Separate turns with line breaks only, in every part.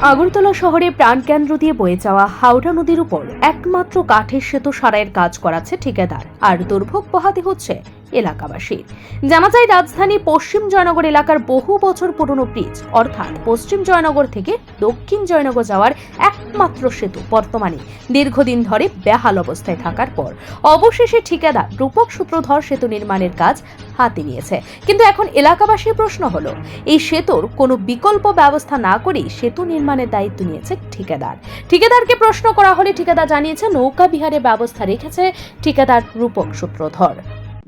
আগরতলা শহরে প্রাণকেন্দ্র দিয়ে বয়ে যাওয়া হাওড়া নদীর উপর একমাত্র কাঠের সেতু সারাইয়ের কাজ করাচ্ছে ঠিকাদার। আর দুর্ভোগ পোহাতে হচ্ছে এলাকাবাসীর। জানা যায় রাজধানী পশ্চিম জয়নগর এলাকার বহু বছর পুরনো ব্রিজ, অর্থাৎ পশ্চিম জয়নগর থেকে দক্ষিণ জয়নগর যাওয়ার একমাত্র সেতু বর্তমানে দীর্ঘদিন ধরে বেহাল অবস্থায় থাকার পর অবশেষে ঠিকাদার রূপক সূত্রধর সেতু নির্মাণের কাজ হাতে নিয়েছে। কিন্তু এখন এলাকাবাসীর প্রশ্ন হলো, এই সেতুর কোনো বিকল্প ব্যবস্থা না করেই সেতু নির্মাণের দায়িত্ব নিয়েছে ঠিকাদার। ঠিকাদারকে প্রশ্ন করা হলে ঠিকাদার জানিয়েছে, নৌকা বিহারের ব্যবস্থা রেখেছে ঠিকাদার রূপক সূত্রধর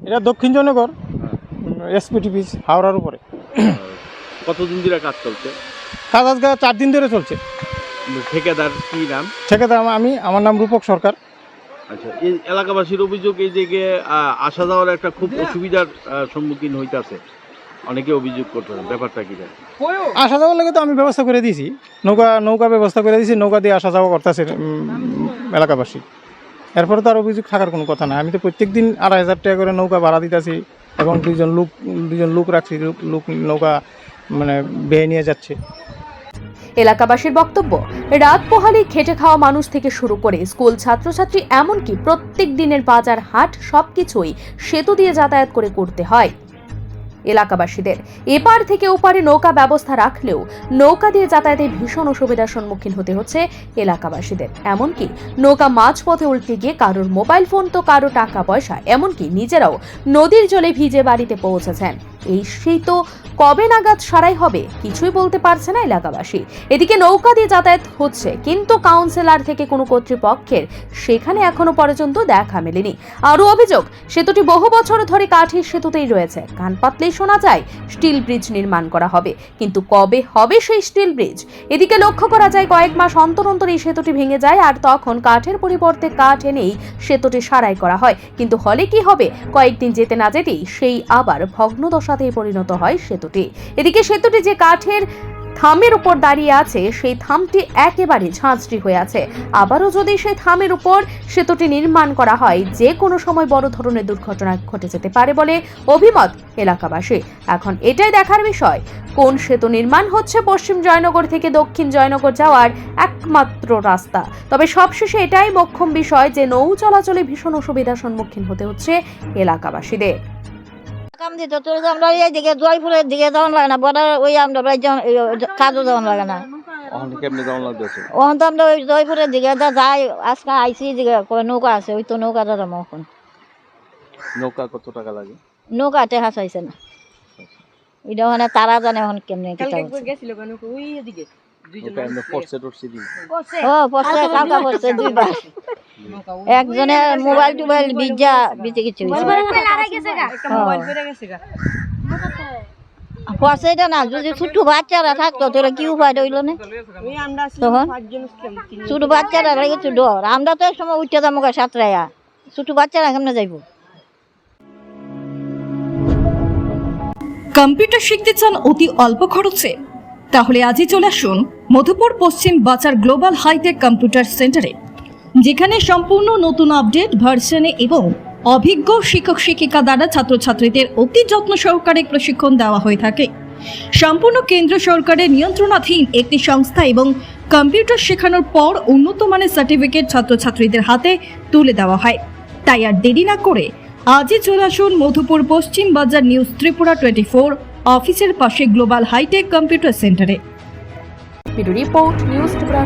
এটা দক্ষিণ জনগর এসপিটিপি হাওড়ার উপরে।
কতদিন ধরে কাজ চলছে?
কাজ আজকে চার দিন ধরে চলছে।
ঠিকাদার কি নাম?
সেক্ষেত্রে আমা- আমি আমার নাম রূপক সরকার।
আচ্ছা এই এলাকাবাসীর অভিযোগ এই দিকে আসা যাওয়ার একটা খুব অসুবিধার সম্মুখীন হইতাছে। অনেকে অভিযোগ করতেছে ব্যাপারটা কি
আসা যাওয়ার লাগে তো আমি ব্যবস্থা করে দিয়েছি। নৌকা নৌকা ব্যবস্থা করে দিয়েছি নৌকা দিয়ে আসা যাওয়া করতেছে এলাকাবাসী। এরপরে তো আর অভিযোগ থাকার কোনো কথা না আমি তো প্রত্যেক দিন আড়াই হাজার টাকা করে নৌকা ভাড়া দিতেছি এবং দুজন লোক দুজন লোক রাখছি লোক- নৌকা মানে বেয়ে নিয়ে যাচ্ছে।
এলাকাবাসীর বক্তব্য, রাত পোহালে খেটে খাওয়া মানুষ থেকে শুরু করে স্কুল ছাত্রছাত্রী এমনকি প্রত্যেক দিনের বাজার হাট সবকিছুই সেতু দিয়ে যাতায়াত করে করতে হয়। এলাকাবাসীদের। এপার থেকে ওপারে নৌকা ব্যবস্থা রাখলেও নৌকা দিয়ে যাতায়াতে ভীষণ অসুবিধার সম্মুখীন হতে হচ্ছে এলাকাবাসীদের। এমনকি নৌকা মাঝপথে উল্টে গিয়ে কারোর মোবাইল ফোন তো কারও টাকা পয়সা, এমনকি নিজেরাও নদীর জলে ভিজে বাড়িতে পৌঁছেছেন। এই সেই তো কবে নাগাদ সারাই হবে? কিছুই বলতে পারছে না এলাকাবাসী। এদিকে নৌকা দিয়ে যাতায়াত হচ্ছে, কিন্তু কাউন্সিলর থেকে কোনো কর্তৃপক্ষের সেখানে এখনও পর্যন্ত দেখা মেলেনি। আরও অভিযোগ, সেতুটি বহু বছর ধরে কাঠের সেতুতেই রয়েছে। কান পাতলেই শোনা যায়, স্টিল ব্রিজ নির্মাণ করা হবে। কিন্তু কবে হবে সেই স্টিল ব্রিজ? এদিকে লক্ষ্য করা যায়, কয়েক মাস অন্তর অন্তর এই সেতুটি ভেঙে যায় আর তখন কাঠের পরিবর্তে কাঠ এনেই সেতুটি সারাই করা হয়। কিন্তু হলে কি হবে? কয়েকদিন যেতে না যেতেই সেই আবার ভগ্নদশাতে পরিণত হয় সেতুটি। এদিকে সেতুটি যে কাঠের থামের উপর দাঁড়িয়ে আছে, সেই থামটি একেবারে ঝাঁঝরি হয়ে আছে। আবারও যদি সেই থামের উপর সেতুটি নির্মাণ করা হয়, যে কোনো সময় বড় ধরনের দুর্ঘটনা ঘটে যেতে পারে বলে অভিমত এলাকাবাসী। এখন এটাই দেখার বিষয়, কোন সেতু নির্মাণ হচ্ছে পশ্চিম জয়নগর থেকে দক্ষিণ জয়নগর যাওয়ার একমাত্র রাস্তা। তবে সবশেষে এটাই মোক্ষম বিষয় যে নৌ চলাচলে ভীষণ অসুবিধার সম্মুখীন হতে হচ্ছে এলাকাবাসীদের।
কাম দিত তোর তো আমরা এইদিকে জয়পুরের দিকে যাওয়ান লাগে না বর্ডার ওই আমরা কাজও যাওয়ান লাগে না।
ওখানে
তো আমরা ওই জয়পুরের দিকে যাই আজকে আইসি দিকে নৌকা আছে ওই তো নৌকাটা যাব এখন।
নৌকা কত টাকা লাগে?
নৌকা টেহা চাইছে না। এটা মানে তারা জানে এখন কেমনে কি
নৌকা
ও পড়ছে দুইবার। একজনে মোবাইল টোবাইল বিজা বিজে কিছু পড়ছে না যদি ছোট বাচ্চারা থাকতো তোরা কি উপায় রইল না? তখন? ছোট বাচ্চারা লাগে ছোট আমরা তো এক সময় উঠতে যাব ছোট বাচ্চারা কেমনে যাইবো?
কম্পিউটার শিখতে চান অতি অল্প খরচে? তাহলে আজই চলে আসুন মধুপুর পশ্চিম বাজার গ্লোবাল হাইটেক কম্পিউটার সেন্টারে। যেখানে সম্পূর্ণ নতুন আপডেট ভার্সনে এবং অভিজ্ঞ শিক্ষক শিক্ষিকা দ্বারা ছাত্রছাত্রীদের অতি যত্ন সহকারে প্রশিক্ষণ দেওয়া হয়ে থাকে। সম্পূর্ণ কেন্দ্র সরকারের নিয়ন্ত্রণাধীন একটি সংস্থা এবং কম্পিউটার শেখানোর পর উন্নত মানের সার্টিফিকেট ছাত্রছাত্রীদের হাতে তুলে দেওয়া হয়। তাই আর দেরি না করে আজই চলে আসুন মধুপুর পশ্চিম বাজার নিউজ ত্রিপুরা টোয়েন্টি ফোর অফিসের পাশে গ্লোবাল হাইটেক কম্পিউটার সেন্টারে
রিপোর্ট নিউজ ত্রিপুরা